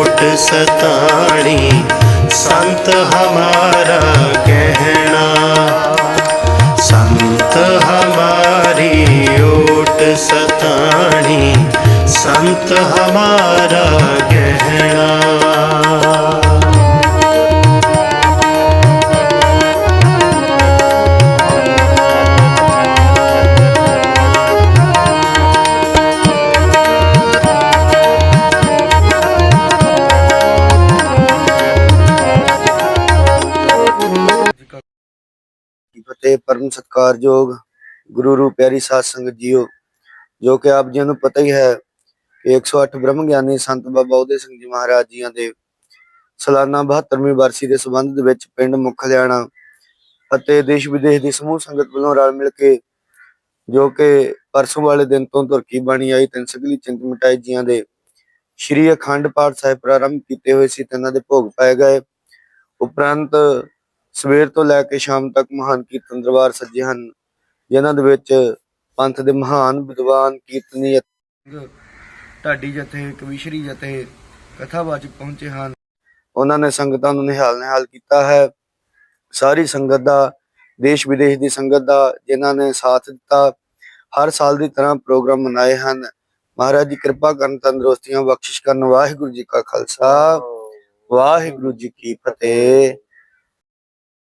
ओट सताणी संत हमारा गहना संत हमारी ओट सताणी संत हमारा गहना ਪਰਮ ਸਤਕਾਰਯੋਗ ਗੁਰੂ ਰੂਪ ਪਿਆਰੀ ਸਾਧ ਸੰਗਤ ਜੀਓ, ਜੋ ਕਿ ਆਪ ਜੀ ਨੂੰ ਪਤਾ ਹੀ ਹੈ ਕਿ 108 ਬ੍ਰਹਮ ਗਿਆਨੀ ਸੰਤ ਬਾਬਾ ਉਦੇ ਸਿੰਘ ਜੀ ਮਹਾਰਾਜ ਜੀਆਂ ਦੇ ਸਾਲਾਨਾ 72ਵੀਂ ਵਰਸੀ ਦੇ ਸੰਬੰਧ ਦੇ ਵਿੱਚ ਪਿੰਡ ਮੁੱਖ ਹਰਿਆਣਾ ਅਤੇ ਦੇਸ਼ ਵਿਦੇਸ਼ ਦੀ ਸਮੂਹ ਸੰਗਤ ਵੱਲੋਂ ਰਲ ਮਿਲ ਕੇ ਜੋ ਕਿ ਪਰਸੋਂ ਵਾਲੇ ਦਿਨ ਤੋਂ ਤੁਰਕੀ ਬਾਣੀ ਆਈ, ਤਿੰਨ ਸਗਲੀ ਚਿੰਤ ਮਿਟਾਈ ਜੀਆਂ ਦੇ ਸ਼੍ਰੀ ਅਖੰਡ ਪਾਠ ਸਾਹਿਬ ਪ੍ਰਾਰੰਭ ਕੀਤੇ ਹੋਏ ਸੀ ਤੇ ਇਹਨਾਂ ਦੇ ਭੋਗ ਪਾਏ ਗਏ। ਉਪਰੰਤ ਸਵੇਰ ਤੋਂ ਲੈ ਕੇ ਸ਼ਾਮ ਤੱਕ ਮਹਾਨ ਕੀਰਤਨ ਦਰਬਾਰ ਸੱਜੇ ਹਨ, ਜਿਨ੍ਹਾਂ ਦੇ ਵਿੱਚ ਪੰਥ ਦੇ ਮਹਾਨ ਵਿਦਵਾਨ, ਕੀਰਤਨੀ ਢਾਡੀ ਜਥੇ, ਕਵੀਸ਼ਰੀ ਜਥੇ, ਕਥਾਵਾਚਕ ਪਹੁੰਚੇ ਹਨ। ਉਹਨਾਂ ਨੇ ਸੰਗਤਾਂ ਨੂੰ ਨਿਹਾਲ ਨਿਹਾਲ ਕੀਤਾ ਹੈ। ਸਾਰੀ ਸੰਗਤ ਦਾ, ਦੇਸ਼ ਵਿਦੇਸ਼ ਦੀ ਸੰਗਤ ਦਾ ਜਿਨ੍ਹਾਂ ਨੇ ਸਾਥ ਦਿੱਤਾ, ਹਰ ਸਾਲ ਦੀ ਤਰ੍ਹਾਂ ਪ੍ਰੋਗਰਾਮ ਮਨਾਏ ਹਨ। ਮਹਾਰਾਜ ਦੀ ਕਿਰਪਾ ਕਰਨ, ਤੰਦਰੁਸਤੀਆਂ ਬਖਸ਼ਿਸ਼ ਕਰਨ। ਵਾਹਿਗੁਰੂ ਜੀ ਕਾ ਖਾਲਸਾ, ਵਾਹਿਗੁਰੂ ਜੀ ਕੀ ਫਤਿਹ।